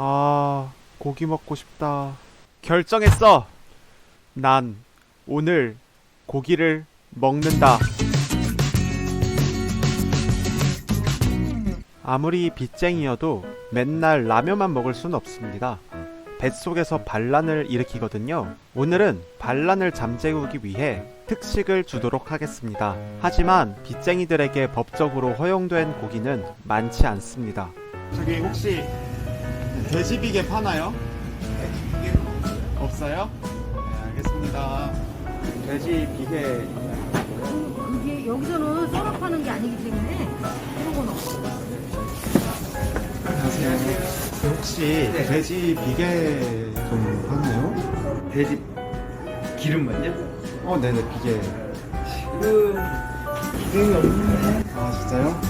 아, 고기 먹고 싶다. 결정했어! 난 오늘 고기를 먹는다. 아무리 빚쟁이여도 맨날 라면만 먹을 순 없습니다. 뱃속에서 반란을 일으키거든요. 오늘은 반란을 잠재우기 위해 특식을 주도록 하겠습니다. 하지만 빚쟁이들에게 법적으로 허용된 고기는 많지 않습니다. 저기 혹시 돼지비계 파나요? 없어요? 네, 알겠습니다. 돼지 비계 이게 여기서는 썰어 파는 게 아니기 때문에 그런 건 없어. 안녕하세요. 혹시 돼지 비계 좀 파나요? 돼지 기름만요? 어, 네네 비계. 지금 기름이 없는데 아 진짜요?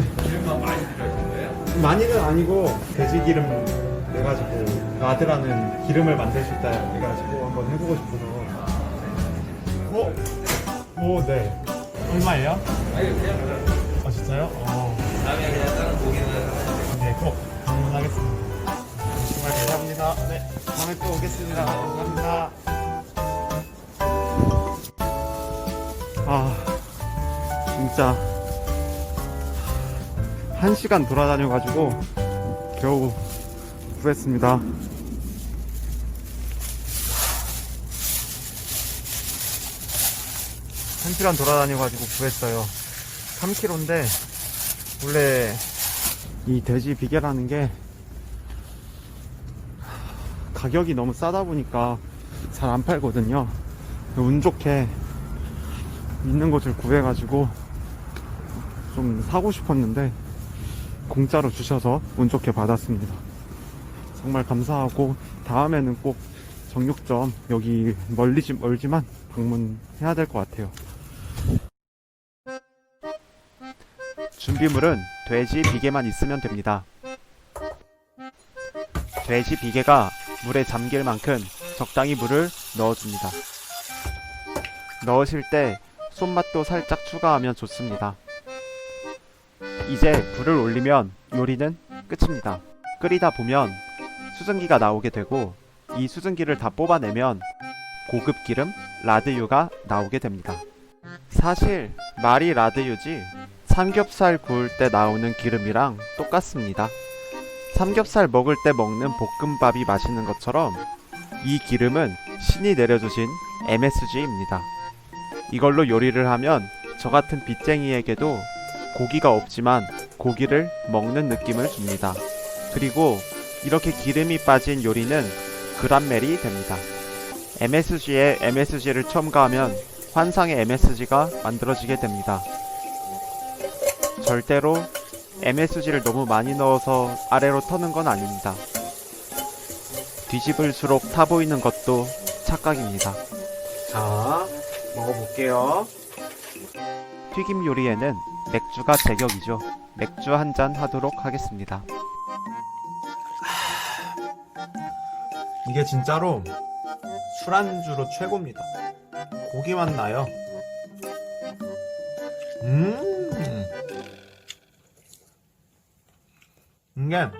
기름만 많이 들어있는 거예요? 많이는 아니고 돼지 기름 내가지고 아들하는 기름을 만들 수 있다 해가지고 한번 해보고 싶어서. 어? 오, 네. 얼마예요? 아니 그냥 아 진짜요? 어. 다음에 그냥 다른 고기는 네, 꼭 방문하겠습니다. 정말 감사합니다. 네, 다음에 또 오겠습니다. 감사합니다. 아, 진짜 한 시간 돌아다녀가지고 겨우 구했습니다. 한 시간 돌아다녀가지고 구했어요. 3kg인데 원래 이 돼지 비계라는 게 가격이 너무 싸다 보니까 잘 안 팔거든요. 운 좋게 있는 곳을 구해가지고 좀 사고 싶었는데 공짜로 주셔서 운 좋게 받았습니다. 정말 감사하고 다음에는 꼭 정육점 여기 멀리지 멀지만 방문해야 될 것 같아요. 준비물은 돼지 비계만 있으면 됩니다. 돼지 비계가 물에 잠길 만큼 적당히 물을 넣어줍니다. 넣으실 때 손맛도 살짝 추가하면 좋습니다. 이제 불을 올리면 요리는 끝입니다. 끓이다 보면 수증기가 나오게 되고 이 수증기를 다 뽑아내면 고급 기름 라드유가 나오게 됩니다. 사실 말이 라드유지 삼겹살 구울 때 나오는 기름이랑 똑같습니다. 삼겹살 먹을 때 먹는 볶음밥이 맛있는 것처럼 이 기름은 신이 내려주신 MSG입니다. 이걸로 요리를 하면 저 같은 빚쟁이에게도 고기가 없지만 고기를 먹는 느낌을 줍니다. 그리고 이렇게 기름이 빠진 요리는 그란멜이 됩니다. MSG에 MSG를 첨가하면 환상의 MSG가 만들어지게 됩니다. 절대로 MSG를 너무 많이 넣어서 아래로 터는 건 아닙니다. 뒤집을수록 타 보이는 것도 착각입니다. 자, 먹어볼게요. 튀김 요리에는 맥주가 제격이죠. 맥주 한 잔 하도록 하겠습니다. 이게 진짜로 술안주로 최고입니다. 고기만 나요. 음. 이게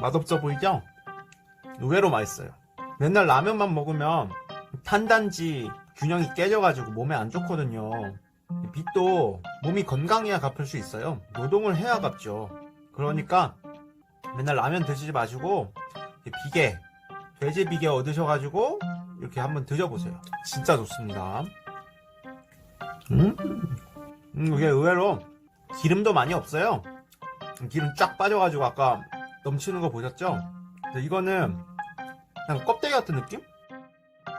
맛없어 보이죠? 의외로 맛있어요. 맨날 라면만 먹으면 탄단지 균형이 깨져가지고 몸에 안 좋거든요. 빛도 몸이 건강해야 갚을 수 있어요. 노동을 해야 갚죠. 그러니까 맨날 라면 드시지 마시고 이 비계, 돼지 비계 얻으셔가지고 이렇게 한번 드셔보세요. 진짜 좋습니다. 음, 음 이게 의외로 기름도 많이 없어요. 기름 쫙 빠져가지고 아까 넘치는 거 보셨죠? 이거는 그냥 껍데기 같은 느낌?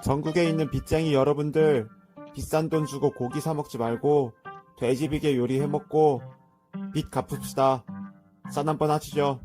전국에 있는 빚쟁이 여러분들 비싼 돈 주고 고기 사 먹지 말고 돼지비계 요리해 먹고 빚 갚읍시다. 싼 한 번 하시죠.